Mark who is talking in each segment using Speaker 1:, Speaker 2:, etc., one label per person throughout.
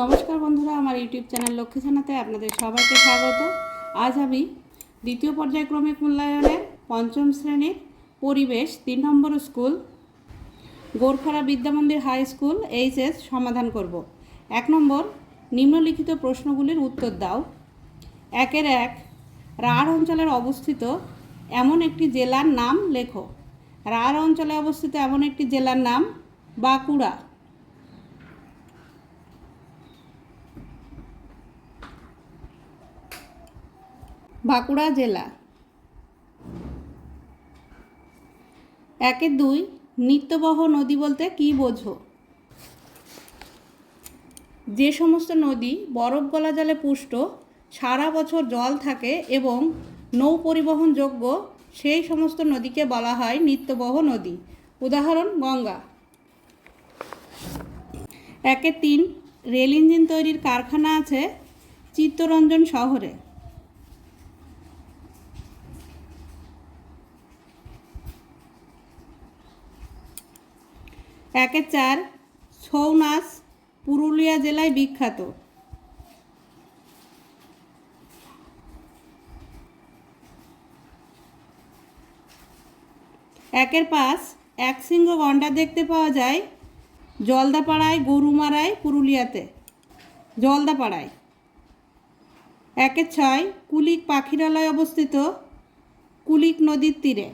Speaker 1: নমস্কার বন্ধুরা, আমার ইউটিউব চ্যানেল লক্ষ্মী জানাতে আপনাদের সবাইকে স্বাগত। আজ আমি দ্বিতীয় পর্যায়ক্রমিক মূল্যায়নের পঞ্চম শ্রেণির পরিবেশ তিন নম্বর school, Gorkhara Vidyamandir high school, HS সমাধান করব। এক নম্বর, নিম্নলিখিত প্রশ্নগুলির উত্তর দাও। একের এক, রাঢ় অঞ্চলের অবস্থিত এমন একটি জেলার নাম লেখো। রাঢ় অঞ্চলে অবস্থিত এমন একটি জেলার নাম বাঁকুড়া। বাঁকুড়া জেলা। একে দুই, নিত্যবহ নদী বলতে কি বোঝো? যে সমস্ত নদী বরফ গলা জলে পুষ্ট, সারা বছর জল থাকে এবং নৌ পরিবহনযোগ্য সেই সমস্ত নদীকে বলা হয় নিত্যবহ নদী। উদাহরণ, গঙ্গা। একে তিন, রেল ইঞ্জিন তৈরির কারখানা আছে চিত্তরঞ্জন শহরে। একের চার ছৌ নাচ পুরুলিয়া জেলায় বিখ্যাত। একের পাঁচ একশৃঙ্গ গন্ডার দেখতে পাওয়া যায় জলদাপাড়ায়, গরুমারায়, পুরুলিয়াতে। জলদাপাড়ায়। একের ছয় কুলিক পাখিরালয় অবস্থিত কুলিক নদীর তীরে।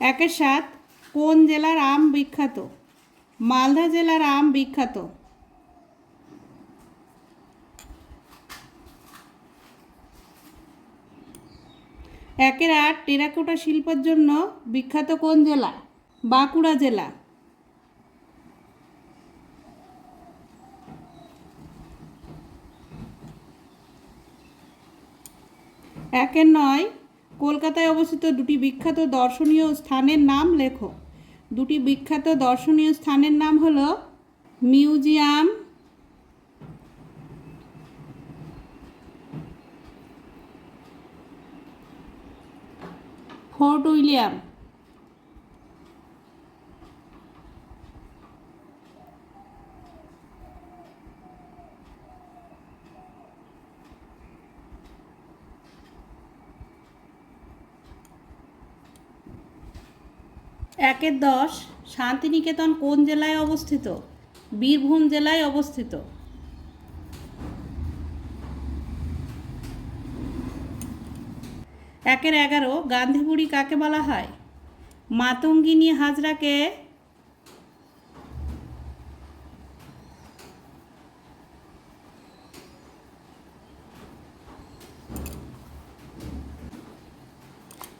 Speaker 1: একের সাত, কোন জেলার আম বিখ্যাত? মালদা জেলার আম বিখ্যাত। একের আট, টেরাকোটা শিল্পের জন্য বিখ্যাত কোন জেলা? বাঁকুড়া জেলা। একের নয় কলকাতায় অবস্থিত দুটি বিখ্যাত দর্শনীয় স্থানের নাম লেখো। দুটি বিখ্যাত দর্শনীয় স্থানের নাম হলো মিউজিয়াম, ফোর্ট উইলিয়াম। একের দশ, শান্তিনিকেতন কোন জেলায় অবস্থিত? বীরভূম জেলায় অবস্থিত। একের এগারো গান্ধীবুড়ি কাকে বলা হয়? মাতঙ্গিনী হাজরাকে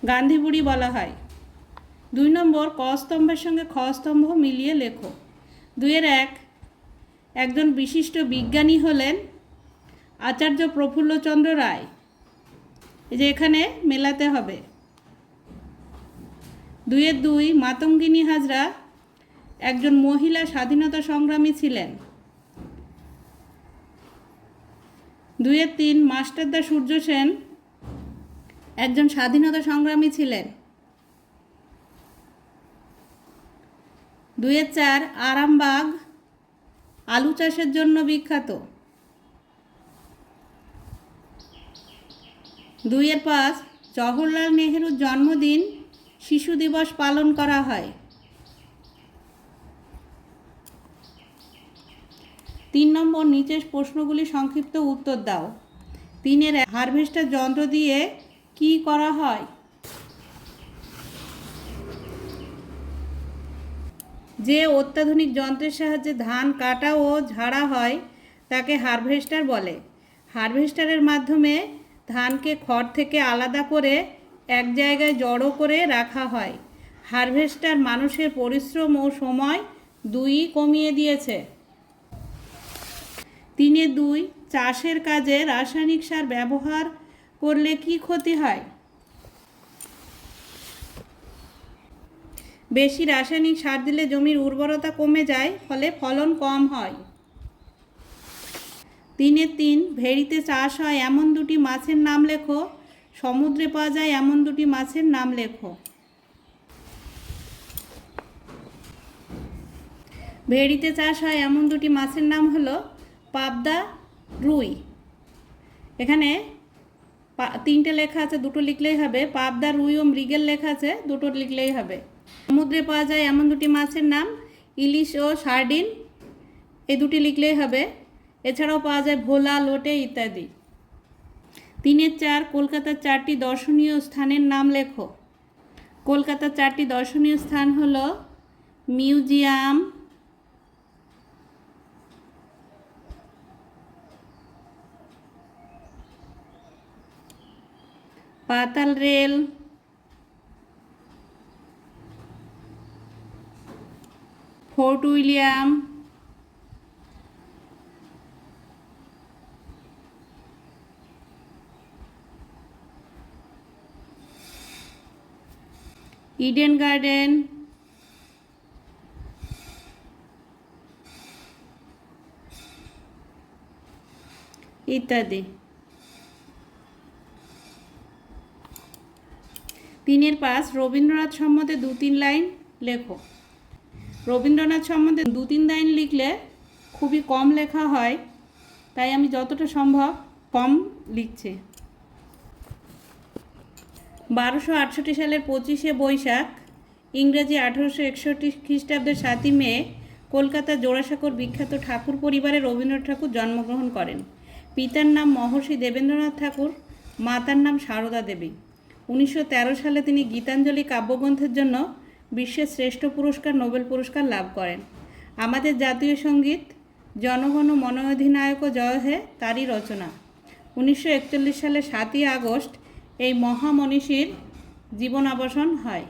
Speaker 1: গান্ধীবুড়ি বলা হয়। দুই নম্বর, ক স্তম্ভের সঙ্গে খ স্তম্ভ মিলিয়ে লেখো। দুইয়ের এক, একজন বিশিষ্ট বিজ্ঞানী হলেন আচার্য প্রফুল্লচন্দ্র রায়। এই যে এখানে মেলাতে হবে। দুইয়ের দুই, মাতঙ্গিনী হাজরা একজন মহিলা স্বাধীনতা সংগ্রামী ছিলেন। দুইয়ের তিন, মাস্টারদা সূর্য সেন একজন স্বাধীনতা সংগ্রামী ছিলেন। দুইয়ের চার আরামবাগ, আলু চাষের জন্য বিখ্যাত। দুইয়ের পাঁচ, জওহরলাল নেহেরুর জন্মদিন, শিশু দিবস পালন করা হয়। তিন নম্বর নিচের প্রশ্নগুলি সংক্ষিপ্ত উত্তর দাও। তিনের হারভেস্টার যন্ত্র দিয়ে কি করা হয়? যে অত্যাধুনিক যন্ত্রের সাহায্যে ধান কাটা ও ঝাড়া হয়, তাকে হারভেস্টার বলে। হারভেস্টারের মাধ্যমে ধানকে খড় থেকে আলাদা করে এক জায়গায় জড়ো করে রাখা হয়। হারভেস্টার মানুষের পরিশ্রম ও সময় দুই কমিয়ে দিয়েছে। তিনে দুই, চাষের কাজে রাসায়নিক সার ব্যবহার করলে কি ক্ষতি হয়? বেশি রাসায়নিক সার দিলে জমির উর্বরতা কমে যায়, ফলে ফলন কম হয়। তিনে তিন, ভেড়িতে চাষ হয় এমন দুটি মাছের নাম লেখো, সমুদ্রে পাওয়া যায় এমন দুটি মাছের নাম লেখো। ভেড়িতে চাষ হয় এমন দুটি মাছের নাম হলো পাবদা, রুই। এখানে তিনটে লেখা আছে, দুটো লিখলেই হবে। পাবদা, রুই ও মৃগেল লেখা আছে, দুটো লিখলেই হবে। সমুদ্রে পাওয়া যায় এমন দুটি মাছের নাম, ইলিশ ও সার্ডিন। এই দুটি লিখলেই হবে। এছাড়াও পাওয়া যায় ভোলা, লোটে ইত্যাদি। তিনের চার, কলকাতার চারটি দর্শনীয় স্থানের নাম লেখো। কলকাতার চারটি দর্শনীয় স্থান হলো মিউজিয়াম, পাতাল রেল ফোর্ট উইলিয়াম। Eden Garden. ইত্যাদি। তিনের পাস রবীন্দ্রনাথ সম্বন্ধে দু তিন লাইন লেখো। রবীন্দ্রনাথ সম্বন্ধে দু তিন লাইন লিখলে খুবই কম লেখা হয়, তাই আমি যতটা সম্ভব কম লিখছি। বারোশো আটষট্টি সালের পঁচিশে বৈশাখ, ইংরেজি আঠেরোশো একষট্টি খ্রিস্টাব্দের সাতই মে, কলকাতা জোড়াসাঁকোর বিখ্যাত ঠাকুর পরিবারে রবীন্দ্রনাথ ঠাকুর জন্মগ্রহণ করেন। পিতার নাম মহর্ষি দেবেন্দ্রনাথ ঠাকুর, মাতার নাম সারদা দেবী। উনিশশো তেরো সালে তিনি গীতাঞ্জলি কাব্যগ্রন্থের জন্য বিশ্বের শ্রেষ্ঠ পুরস্কার, নোবেল পুরস্কার লাভ করেন। আমাদের জাতীয় সংগীত জনগণ মন অধিনায়ক জয় হে তারই রচনা। উনিশশো একচল্লিশ সালে সাতই আগস্ট এই মহামনীষীর জীবনাবসান হয়।